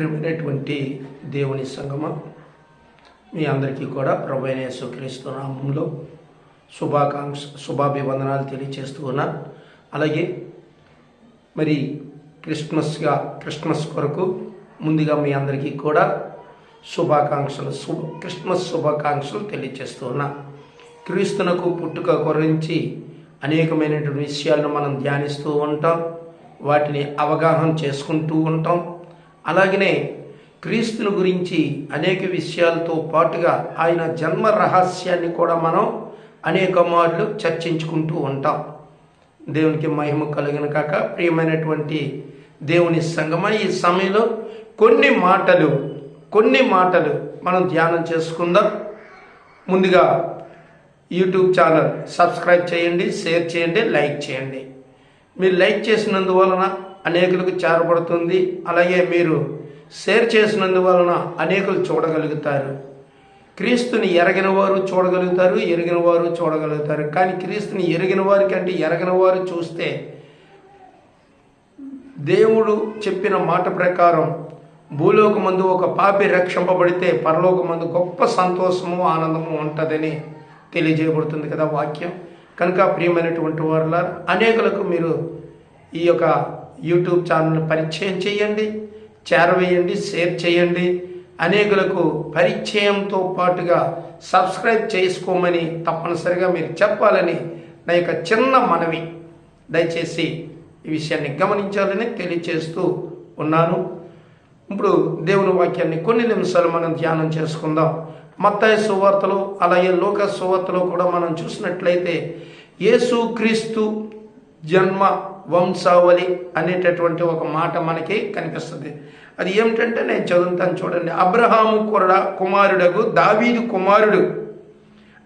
ప్రియమైనటువంటి దేవుని సంగమ. మీ అందరికీ కూడా ప్రభు సుక్రీస్తు నామంలో శుభాకాంక్ష శుభాభివందనాలు తెలియచేస్తూ ఉన్నా. అలాగే మరి క్రిస్మస్గా క్రిస్మస్ కొరకు ముందుగా మీ అందరికీ కూడా శుభాకాంక్షలు శుభ క్రిస్మస్ శుభాకాంక్షలు తెలియచేస్తూ ఉన్నా. క్రీస్తునకు పుట్టుక గురించి అనేకమైనటువంటి విషయాలను మనం ధ్యానిస్తూ ఉంటాం. వాటిని అవగాహన చేసుకుంటూ ఉంటాం. అలాగనే క్రీస్తుని గురించి అనేక విషయాలతో పాటుగా ఆయన జన్మ రహస్యాన్ని కూడా మనం అనేక మార్లు చర్చించుకుంటూ ఉంటాం. దేవునికి మహిమ కలిగిన కాక ప్రియమైనటువంటి దేవుని సంగమ ఈ సమయంలో కొన్ని మాటలు కొన్ని మాటలు మనం ధ్యానం చేసుకుందాం. ముందుగా యూట్యూబ్ ఛానల్ సబ్స్క్రైబ్ చేయండి షేర్ చేయండి లైక్ చేయండి. మీరు లైక్ చేసినందువలన అనేకులకు చేరబడుతుంది. అలాగే మీరు షేర్ చేసినందువలన అనేకులు చూడగలుగుతారు. క్రీస్తుని ఎరగిన వారు చూడగలుగుతారు ఎరిగిన వారు చూడగలుగుతారు. కానీ క్రీస్తుని ఎరిగిన వారి కంటే ఎరగిన వారు చూస్తే దేవుడు చెప్పిన మాట ప్రకారం భూలోకమందు ఒక పాపి రక్షింపబడితే పరలోకమందు గొప్ప సంతోషము ఆనందము ఉంటుందని తెలియజేయబడుతుంది కదా వాక్యం. కనుక ప్రియమైనటువంటి వారుల అనేకులకు మీరు ఈ యొక్క యూట్యూబ్ ఛానల్ పరిచయం చేయండి చేరవేయండి షేర్ చేయండి. అనేకులకు పరిచయంతో పాటుగా సబ్స్క్రైబ్ చేసుకోమని తప్పనిసరిగా మీరు చెప్పాలని నా యొక్క చిన్న మనవి. దయచేసి ఈ విషయాన్ని గమనించాలని తెలియచేస్తూ ఉన్నాను. ఇప్పుడు దేవుని వాక్యాన్ని కొన్ని నిమిషాలు మనం ధ్యానం చేసుకుందాం. మత్తాయి సువార్తలు అలాగే లోక సువార్తలో కూడా మనం చూసినట్లయితే యేసు క్రీస్తు జన్మ వంశావళి అనేటటువంటి ఒక మాట మనకి కనిపిస్తుంది. అది ఏమిటంటే నేను చదువుతాను చూడండి. అబ్రహాము కురడ కుమారుడకు దావీదు కుమారుడు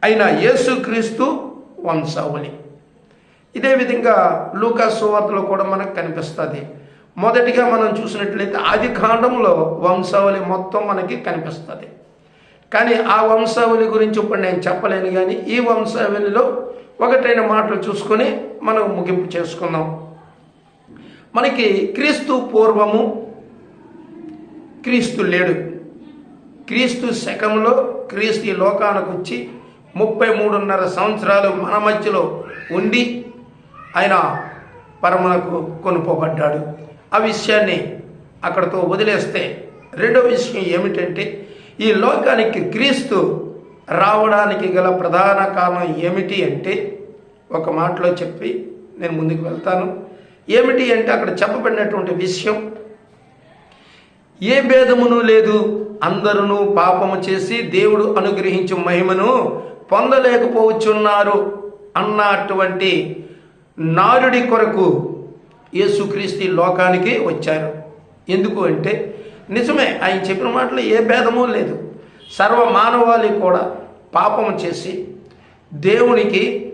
అయిన యేసుక్రీస్తు వంశావళి. ఇదే విధంగా లూకా సువార్తలో కూడా మనకు కనిపిస్తుంది. మొదటిగా మనం చూసినట్లయితే ఆది కాండంలో వంశావళి మొత్తం మనకి కనిపిస్తుంది. కానీ ఆ వంశావళి గురించి ఇప్పుడు నేను చెప్పలేను కానీ ఈ వంశావళిలో ఒకటైన మాటలు చూసుకొని మనం ముగింపు చేసుకుందాం. మనకి క్రీస్తు పూర్వము క్రీస్తు లేడు. క్రీస్తు శకంలో క్రీస్తు ఈ లోకానికి వచ్చి ముప్పై మూడున్నర సంవత్సరాలు మన మధ్యలో ఉండి ఆయన పరమలకు కొనుపోబడ్డాడు. ఆ విషయాన్ని అక్కడతో వదిలేస్తే రెండో విషయం ఏమిటంటే ఈ లోకానికి క్రీస్తు రావడానికి గల ప్రధాన కారణం ఏమిటి అంటే ఒక మాటలో చెప్పి నేను ముందుకు వెళ్తాను. ఏమిటి అంటే అక్కడ చెప్పబడినటువంటి విషయం ఏ భేదమును లేదు. అందరూ పాపము చేసి దేవుడు అనుగ్రహించు మహిమను పొందలేకపోవచ్చున్నారు అన్నటువంటి నారుడి కొరకు యేసుక్రీస్తు లోకానికి వచ్చారు. ఎందుకు అంటే నిజమే ఆయన చెప్పిన మాటలు ఏ భేదము లేదు. సర్వ మానవాళి కూడా పాపం చేసి దేవునికి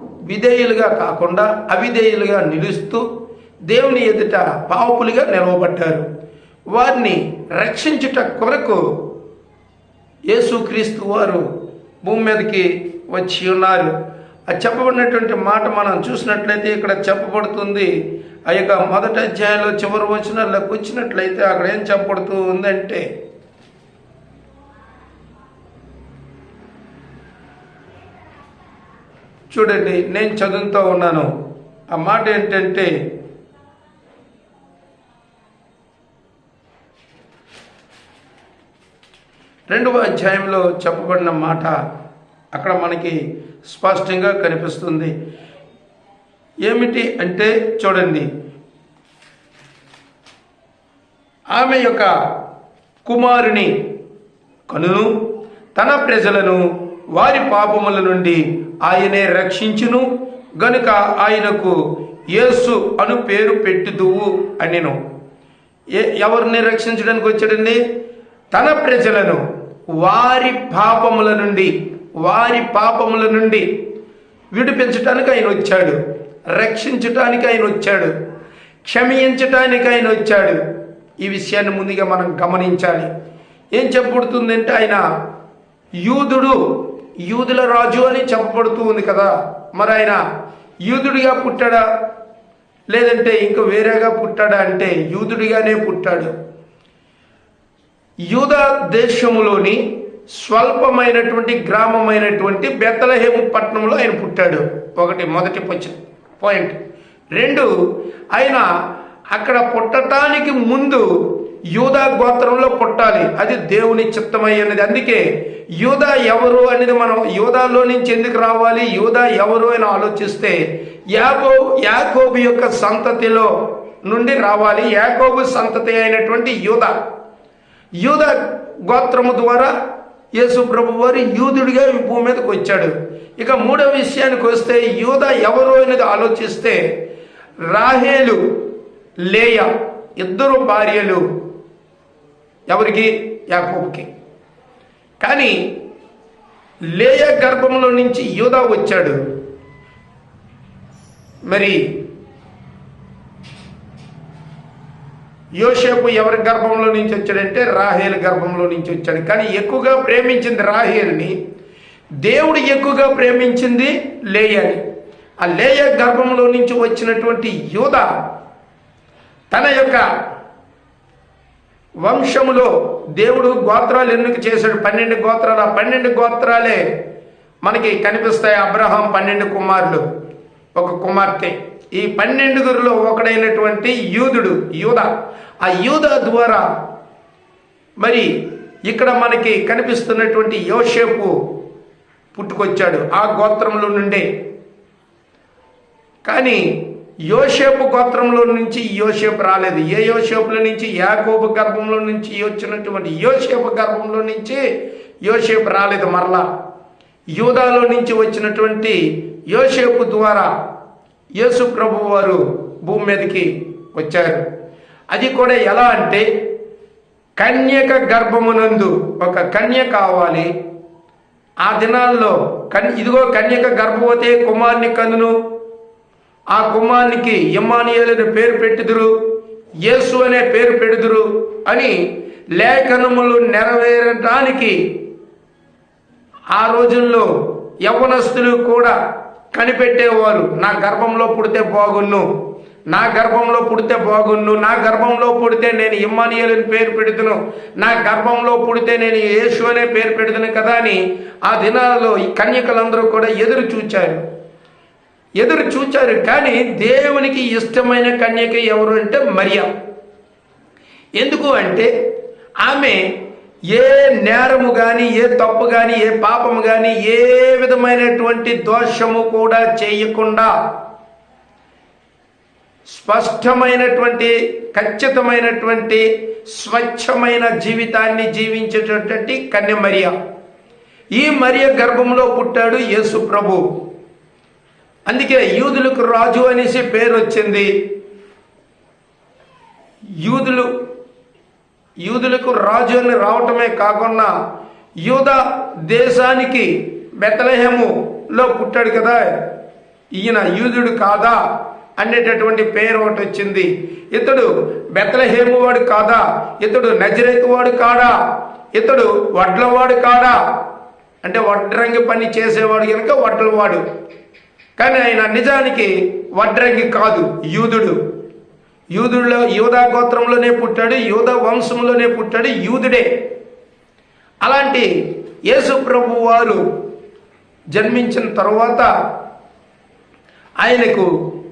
విధేయులుగా కాకుండా అవిధేయులుగా నిలుస్తూ దేవుని ఎదుట పాపులుగా నిలవబడ్డారు. వారిని రక్షించుట కొరకు యేసుక్రీస్తు వారు భూమి మీదకి వచ్చి ఉన్నారు. ఆ చెప్పబడినటువంటి మాట మనం చూసినట్లయితే ఇక్కడ చెప్పబడుతుంది. ఆ యొక్క మొదటి అధ్యాయంలో చివరి వచనాలకు వచ్చినట్లయితే అక్కడ ఏం చెప్పబడుతూ ఉందంటే చూడండి నేను చదువుతూ ఉన్నాను. ఆ మాట ఏంటంటే రెండవ అధ్యాయంలో చెప్పబడిన మాట అక్కడ మనకి స్పష్టంగా కనిపిస్తుంది. ఏమిటి అంటే చూడండి ఆమె యొక్క కుమారుని కనును తన ప్రజలను వారి పాపముల నుండి ఆయనే రక్షించును. గనుక ఆయనకు యేసు అను పేరు పెట్టుదువు అనిను. ఎవరిని రక్షించడానికి వచ్చాడండి? తన ప్రజలను. వారి పాపముల నుండి వారి పాపముల నుండి విడిపించటానికి ఆయన వచ్చాడు. రక్షించటానికి ఆయన వచ్చాడు. క్షమించటానికి ఆయన వచ్చాడు. ఈ విషయాన్ని ముందుగా మనం గమనించాలి. ఏం చెప్పబడుతుందంటే ఆయన యూదుడు యూదుల రాజు అని చెప్పబడుతూ ఉంది కదా. మరి ఆయన యూదుడిగా పుట్టాడా? లేదంటే ఇంకా వేరేగా పుట్టాడా అంటే యూదుడిగానే పుట్టాడు. యూదా దేశములోని స్వల్పమైనటువంటి గ్రామమైనటువంటి బెత్తలహేము పట్టణంలో ఆయన పుట్టాడు. ఒకటి మొదటి పాయింట్ రెండు ఆయన అక్కడ పుట్టటానికి ముందు యూదా గోత్రంలో పుట్టాలి. అది దేవుని చిత్తమయ్యన్నది అందుకే యూదా ఎవరు అనేది మనం యూదాలో నుంచి ఎందుకు రావాలి? యూదా ఎవరు అని ఆలోచిస్తే యాకో యాకోబు యొక్క సంతతిలో నుండి రావాలి. యాకోబు సంతతి అయినటువంటి యూదా. యూద గోత్రము ద్వారా యేసు ప్రభు వారు యూదుడిగా ఈ భూమి మీదకి వచ్చాడు. ఇక మూడవ విషయానికి వస్తే యూద ఎవరు అనేది ఆలోచిస్తే రాహేలు లేయ ఇద్దరు భార్యలు ఎవరికి? యాకోబుకి. కానీ లేయ గర్భంలో నుంచి యూదా వచ్చాడు. మరి యోసేపు ఎవరి గర్భంలో నుంచి వచ్చాడంటే రాహేల్ గర్భంలో నుంచి వచ్చాడు. కానీ ఎక్కువగా ప్రేమించింది రాహేల్ని. దేవుడు ఎక్కువగా ప్రేమించింది లేయని. ఆ లేయ గర్భంలో నుంచి వచ్చినటువంటి యూద తన యొక్క వంశములో దేవుడు గోత్రాలు ఎన్నిక చేశాడు? పన్నెండు గోత్రాలు. ఆ పన్నెండు గోత్రాలే మనకి కనిపిస్తాయి. అబ్రహాం పన్నెండు కుమారులు. ఒక కుమార్తె. ఈ పన్నెండుగురిలో ఒకడైనటువంటి యూదుడు యూద. ఆ యూద ద్వారా మరి ఇక్కడ మనకి కనిపిస్తున్నటువంటి యోషేపు పుట్టుకొచ్చాడు. ఆ గోత్రంలో నుండే. కానీ యోషేపు గోత్రంలో నుంచి యోషేపు రాలేదు. ఏ యోషేపుల నుంచి? యాకోబు గర్భంలో నుంచి వచ్చినటువంటి యోషేపు గర్భంలో నుంచి యోషేపు రాలేదు మరలా. యూదాలో నుంచి వచ్చినటువంటి యోషేపు ద్వారా యేసు ప్రభు వారు భూమి మీదకి వచ్చారు. అది కూడా ఎలా అంటే కన్యక గర్భమునందు ఒక కన్య కావాలి. ఆ దినాల్లో కన్ ఇదిగో కన్యక గర్భవతి కుమార్ని కనును ఆ కుమారునికి ఇమ్మానియలు పేరు పెట్టుదురు యేసు అనే పేరు పెడుదురు అని లేఖనములు నెరవేరటానికి ఆ రోజుల్లో యవనస్తులు కూడా కనిపెట్టేవారు. నా గర్భంలో పుడితే బాగున్ను నా గర్భంలో పుడితే బాగున్ను నా గర్భంలో పుడితే నేను ఇమ్మానియలని పేరు పెడుతును నా గర్భంలో పుడితే నేను యేసు అనే పేరు పెడుతును కదా అని ఆ దినాలలో ఈ కన్యకలందరూ కూడా ఎదురు చూచారు. ఎదురు చూచారు కానీ దేవునికి ఇష్టమైన కన్యక ఎవరు అంటే మరియా. ఎందుకు అంటే ఆమె ఏ నేరము కానీ ఏ తప్పు కానీ ఏ పాపము కానీ ఏ విధమైనటువంటి దోషము కూడా చేయకుండా స్పష్టమైనటువంటి ఖచ్చితమైనటువంటి స్వచ్ఛమైన జీవితాన్ని జీవించేటటువంటి కన్య మరియ. ఈ మరియ గర్భంలో పుట్టాడు యేసు ప్రభు. అందుకే యూదులకు రాజు అనేసి పేరు వచ్చింది. యూదులు యూదులకు రాజు అని రావటమే కాకుండా యూద దేశానికి బెతలహేములో పుట్టాడు కదా. ఈయన యూదుడు కాదా అనేటటువంటి పేరు ఒకటి వచ్చింది. ఇతడు బెత్తలహేము వాడు కాదా? ఇతడు నజరేతు వాడు కాడా? ఇతడు వడ్లవాడు కాడా? అంటే వడ్రంగి పని చేసేవాడు కనుక వడ్లవాడు. కానీ ఆయన నిజానికి వడ్రంగి కాదు యూదుడు. యూదుడిలో యూదా గోత్రంలోనే పుట్టాడు యూద వంశంలోనే పుట్టాడు యూదుడే. అలాంటి యేసు ప్రభు వారు జన్మించిన తర్వాత ఆయనకు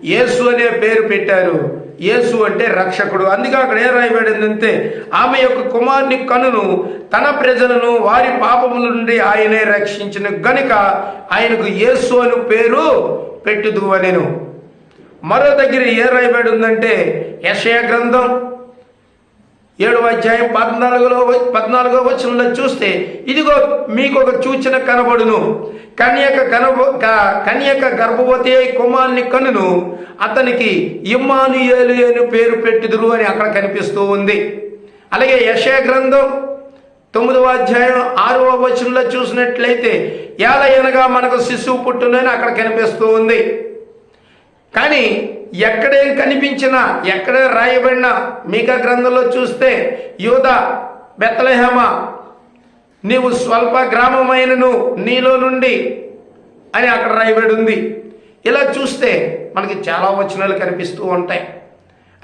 యేసు అనే పేరు పెట్టారు. యేసు అంటే రక్షకుడు. అందుకే అక్కడ ఏ రాయబడిందంటే ఆమె యొక్క కుమారుని కనును తన ప్రజలను వారి పాపముల నుండి ఆయనే రక్షించిన. గనుక ఆయనకు యేసు అని పేరు పెట్టుదు అనెను మరో దగ్గర ఏ రాయబడి ఉందంటే యశయ గ్రంథం ఏడవ అధ్యాయం పద్నాలుగులో పద్నాలుగో వచనంలో చూస్తే ఇదిగో మీకు ఒక సూచన కనబడును. కన్యక కనబ కన్యక గర్భవతి అయి కుమారుని కనును. అతనికి ఇమ్మానుయేలు అని పేరు పెట్టుదురు అని అక్కడ కనిపిస్తూ ఉంది. అలాగే యశయ గ్రంథం తొమ్మిదవ అధ్యాయం ఆరవ వచనంలో చూసినట్లయితే ఏలయనగా మనకు శిశువు పుట్టునని అక్కడ కనిపిస్తూ ఉంది. కానీ ఎక్కడేం కనిపించినా ఎక్కడ రాయబడినా మీకా గ్రంథంలో చూస్తే యూద బెత్తలహేమ నీవు స్వల్ప గ్రామమైనను నీలో నుండి అని అక్కడ రాయబడి ఉంది ఇలా చూస్తే మనకి చాలా వచనాలు కనిపిస్తూ ఉంటాయి.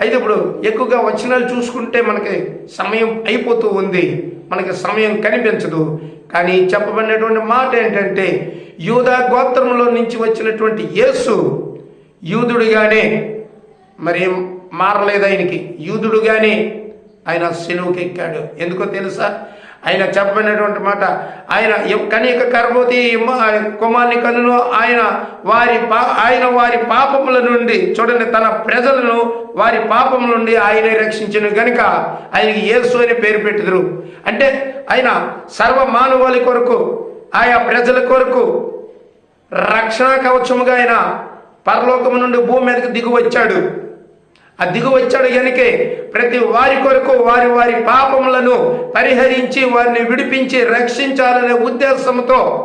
అయితే ఇప్పుడు ఎక్కువగా వచనాలు చూసుకుంటే మనకి సమయం అయిపోతూ ఉంది. మనకి సమయం కనిపించదు. కానీ చెప్పబడినటువంటి మాట ఏంటంటే యూదా గోత్రంలో నుంచి వచ్చినటువంటి యేసు యూదుడుగానే మరి మారలేదు ఆయనకి. యూదుడుగానే ఆయన సెలువుకి ఎక్కాడు ఎందుకో తెలుసా? ఆయన చెప్పబడినటువంటి మాట ఆయన కనీక కనిక కర్మోతి కుమార్ని కనును ఆయన వారి పా ఆయన వారి పాపముల నుండి చూడండి తన ప్రజలను వారి పాపముల నుండి ఆయనే రక్షించిన గనుక ఆయనకి యేసు అని పేరు పెట్టుదురు. అంటే ఆయన సర్వ మానవాళి కొరకు ఆయా ప్రజల కొరకు రక్షణ కవచముగా ఆయన పరలోకము నుండి భూమి మీదకి దిగు వచ్చాడు ఆ దిగు వచ్చాడు గనుకే ప్రతి వారి కొరకు వారి వారి పాపములను పరిహరించి వారిని విడిపించి రక్షించాలనే ఉద్దేశంతో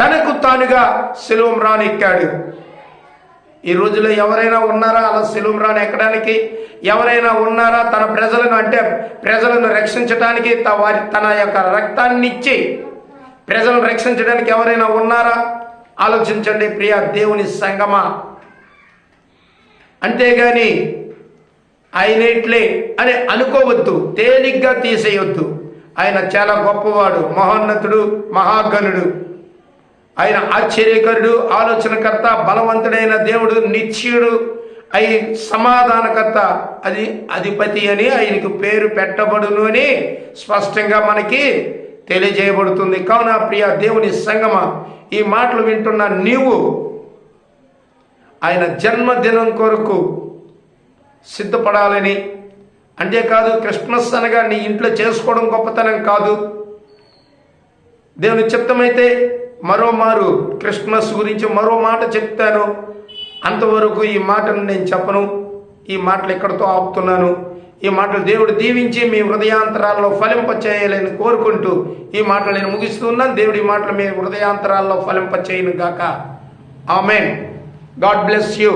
తనకు తానుగా శిలువం రానెక్కాడు. ఈ రోజులో ఎవరైనా ఉన్నారా? అలా శిలువం రాని ఎక్కడానికి? ఎవరైనా ఉన్నారా? తన ప్రజలను అంటే ప్రజలను రక్షించడానికి త- వారి తన యొక్క రక్తాన్ని ఇచ్చి ప్రజలను రక్షించడానికి ఎవరైనా ఉన్నారా? ఆలోచించండి ప్రియ దేవుని సంగమ. అంతేగాని ఆయనేట్లే అని అనుకోవద్దు తేలిగ్గా తీసేయొద్దు. ఆయన చాలా గొప్పవాడు మహోన్నతుడు మహాగణుడు. ఆయన ఆశ్చర్యకరుడు ఆలోచనకర్త బలవంతుడైన దేవుడు నిత్యుడు అయి సమాధానకర్త అది అధిపతి అని ఆయనకు పేరు పెట్టబడును అని స్పష్టంగా మనకి తెలియజేయబడుతుంది. కావున ప్రియ దేవుని సంగమ. ఈ మాటలు వింటున్న నీవు ఆయన జన్మదినం కొరకు సిద్ధపడాలని. అంతేకాదు క్రిస్మస్ అనగా నీ ఇంట్లో చేసుకోవడం గొప్పతనం కాదు. దేవుని చిత్తమైతే మరో మారు క్రిస్మస్ గురించి మరో మాట చెప్తాను. అంతవరకు ఈ మాటను నేను చెప్పను. ఈ మాటలు ఎక్కడితో ఆపుతున్నాను? ఈ మాటలు దేవుడు దీవించి మీ హృదయాంతరాల్లో ఫలింప చేయాలని కోరుకుంటూ ఈ మాటలు నేను ముగిస్తున్నాను. దేవుడి మాటలు మీ హృదయాంతరాల్లో ఫలింప చేయను గాక ఆమెన్. God bless you.